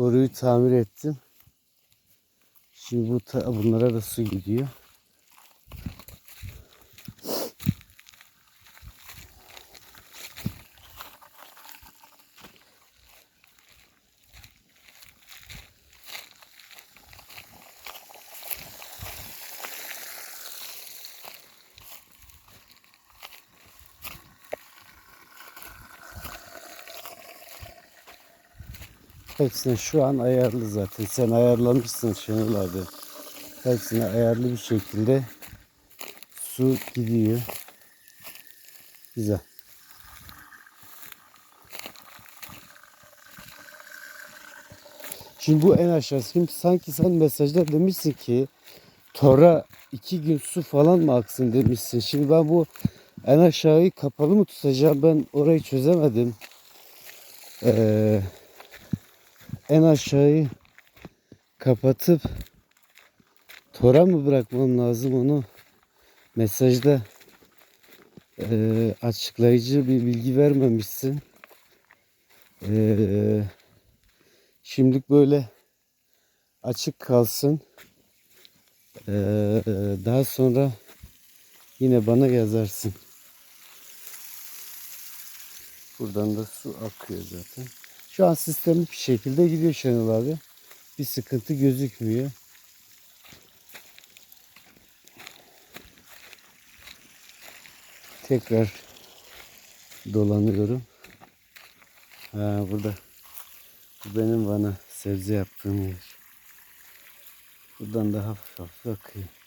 Boruyu tamir ettim. Şimdi bu bunlara da su gidiyor. Hepsine şu an ayarlı zaten. Sen ayarlamışsın Şenol abi. Hepsine ayarlı bir şekilde su gidiyor. Güzel. Şimdi bu en aşağısı. Şimdi sanki sen mesajda demişsin ki Tora iki gün su falan mı aksın demişsin. Şimdi ben bu en aşağıyı kapalı mı tutacağım? Ben orayı çözemedim. Eee en aşağıyı kapatıp tora mı bırakmam lazım onu mesajda eee, açıklayıcı bir bilgi vermemişsin. Eee, şimdilik böyle açık kalsın. Eee, daha sonra yine bana yazarsın. Buradan da su akıyor zaten. Şu an sistemli bir şekilde gidiyor Şenol abi. Bir sıkıntı gözükmüyor. Tekrar dolanıyorum. Ha, burada bu benim bana sebze yaptığım yer. Buradan da hafif hafif akıyor.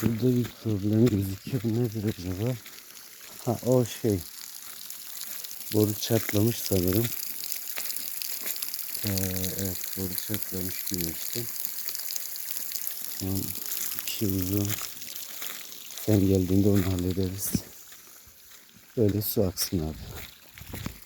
Şurada bir problem gözüküyor. Nedir acaba? Ha o şey. Boru çatlamış sanırım. Ee, evet boru çatlamış güneşte. Tamam. İşi uzun. Sen geldiğinde onu hallederiz. Böyle su aksın abi.